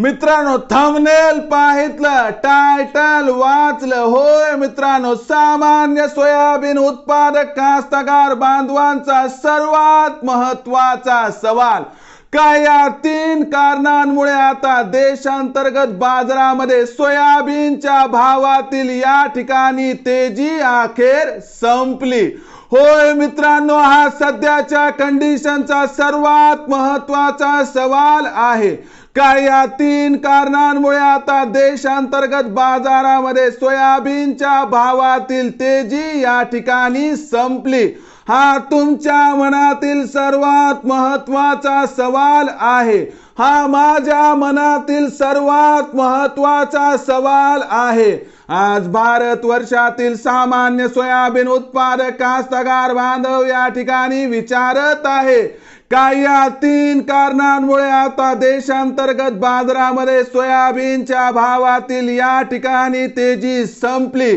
मित्रांनो thumbnail पाहितलं title वाचलं. होय मित्रांनो सामान्य सोयाबीन उत्पादक कास्तकार बांधवांचा सर्वात महत्त्वाचा सवाल. काय या तीन कारणांमुळे आता देशांतर्गत बाजारामध्ये सोयाबीनच्या भावातील या ठिकाणी तेजी अखेर संपली? होय मित्रांनो हा सध्याच्या कंडिशनचा सर्वात महत्त्वाचा सवाल आहे. काय या तीन कारणांमुळे आता देशांतर्गत बाजारामध्ये सोयाबीनच्या भावातील तेजी या ठिकाणी संपली. हा तुमच्या मनातील सर्वात महत्त्वाचा सवाल आहे. हा माझ्या मनातील सर्वात महत्त्वाचा सवाल आहे. आज भारत वर्षातील सामान्य सोयाबीन उत्पादक कास्तकार बांधव या ठिकाणी विचारत आहे. काय या तीन कारणांमुळे आता देशांतर्गत बाजारामध्ये सोयाबीनच्या भावातील या ठिकाणी तेजी संपली.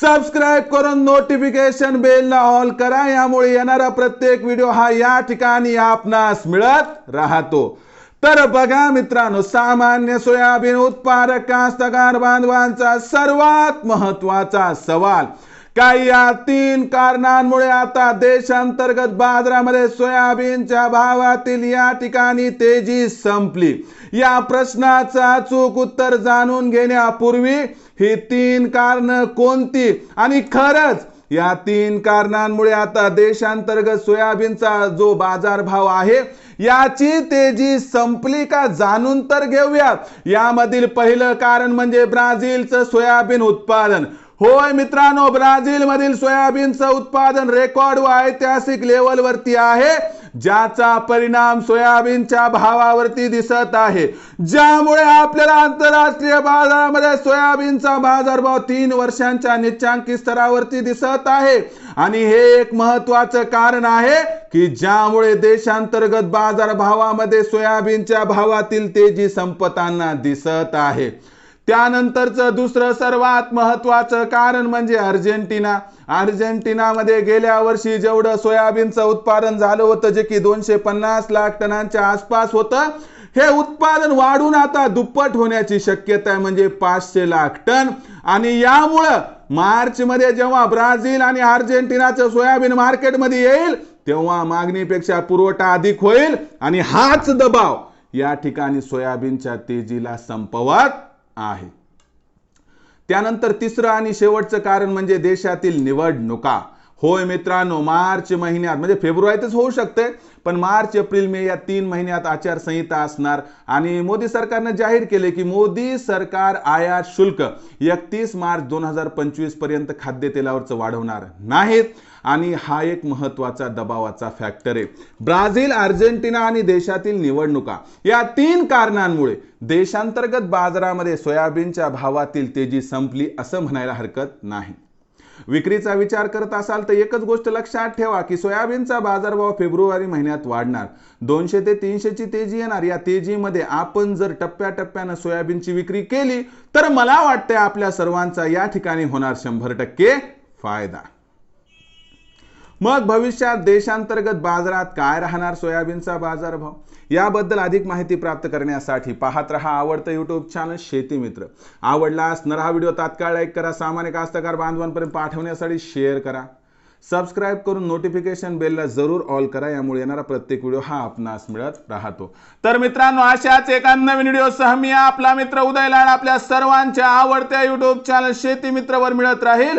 सबस्क्राईब करून नोटिफिकेशन बेलला ऑल करा. यामुळे येणारा प्रत्येक व्हिडिओ हा या ठिकाणी आपणास मिळत राहतो. तर बघा मित्रांनो सामान्य सोयाबीन उत्पादक कास्तकार बांधवांचा सर्वात महत्त्वाचा सवाल. काय या तीन कारणांमुळे आता देशांतर्गत बाजारामध्ये सोयाबीनच्या भावातील या ठिकाणी तेजी संपली. या प्रश्नाचं अचूक उत्तर जाणून घेण्यापूर्वी ही तीन कारण कोणती? आणि खरंच या तीन कारणांमुळे आता देशांतर्गत सोयाबीनचा जो बाजारभाव आहे याची तेजी संपली का जाणून तर घेऊयात यामधील पहिलं कारण म्हणजे ब्राझीलचं सोयाबीन उत्पादन. होय मित्रांनो ब्राझील मधील सोयाबीनचं उत्पादन रेकॉर्ड व ऐतिहासिक लेवलवरती आहे ज्याचा परिणाम सोयाबीनच्या भावावरती दिसत आहे. ज्यामुळे आपल्याला आंतरराष्ट्रीय बाजारामध्ये सोयाबीनचा बाजारभाव तीन वर्षांच्या निच्चांकी स्तरावरती दिसत आहे. आणि हे एक महत्वाचं कारण आहे की ज्यामुळे देशांतर्गत बाजारभावामध्ये सोयाबीनच्या भावातील तेजी संपताना दिसत आहे. त्यानंतरचं दुसरं सर्वात महत्वाचं कारण म्हणजे अर्जेंटिना. अर्जेंटिनामध्ये गेल्या वर्षी जेवढं सोयाबीनचं उत्पादन झालं होतं जे की दोनशे पन्नास लाख टनांच्या आसपास होतं हे उत्पादन वाढून आता दुप्पट होण्याची शक्यता आहे म्हणजे पाचशे लाख टन. आणि यामुळं मार्च मध्ये जेव्हा ब्राझील आणि अर्जेंटिनाचं सोयाबीन मार्केटमध्ये येईल तेव्हा मागणीपेक्षा पुरवठा अधिक होईल. आणि हाच दबाव या ठिकाणी सोयाबीनच्या तेजीला संपवत आहे. त्यानंतर तिसरं आणि शेवटचं कारण म्हणजे देशातील निवडणुका. होय मित्रांनो मार्च महिन्यात म्हणजे फेब्रुवारीतच होऊ शकते पण मार्च एप्रिल मे या तीन महिन्यात आचारसंहिता असणार. आणि मोदी सरकारनं जाहीर केले की मोदी सरकार आयात शुल्क एकतीस मार्च दोन हजार पंचवीसपर्यंत खाद्यतेलावरचं वाढवणार नाहीत. आणि हा एक महत्त्वाचा दबावाचा फॅक्टर आहे. ब्राझील अर्जेंटिना आणि देशातील निवडणुका. या तीन कारणांमुळे देशांतर्गत बाजारामध्ये सोयाबीनच्या भावातील तेजी संपली असं म्हणायला हरकत नाही. विक्रीचा विचार करत असाल तर एकच गोष्ट लक्षात ठेवा की सोयाबीनचा बाजारभाव फेब्रुवारी महिन्यात वाढणार. दोनशे ते तीनशेची तेजी येणार. या तेजीमध्ये आपण जर टप्प्याटप्प्यानं सोयाबीनची विक्री केली तर मला वाटतंय आपल्या सर्वांचा या ठिकाणी होणार शंभर टक्के फायदा. मग भविष्यात देशांतर्गत बाजारात काय राहणार? सोयाबीनचा बाजारभाव? याबद्दल अधिक माहिती प्राप्त करण्यासाठी पाहत रहा आवडतं युट्यूब चॅनल शेती मित्र. आवडला असणार हा व्हिडिओ तात्काळ लाईक करा सामान्य कास्तकार बांधवांपर्यंत पाठवण्यासाठी शेअर करा. सबस्क्राईब करून नोटिफिकेशन बेलला जरूर ऑल करा यामुळे येणारा प्रत्येक व्हिडिओ हा आपणास मिळत राहतो. तर मित्रांनो अशाच एका नवीन व्हिडिओ सह मी आपला मित्र उदय लाड आपल्या सर्वांच्या आवडत्या युट्यूब चॅनल शेती मित्रवर मिळत राहील.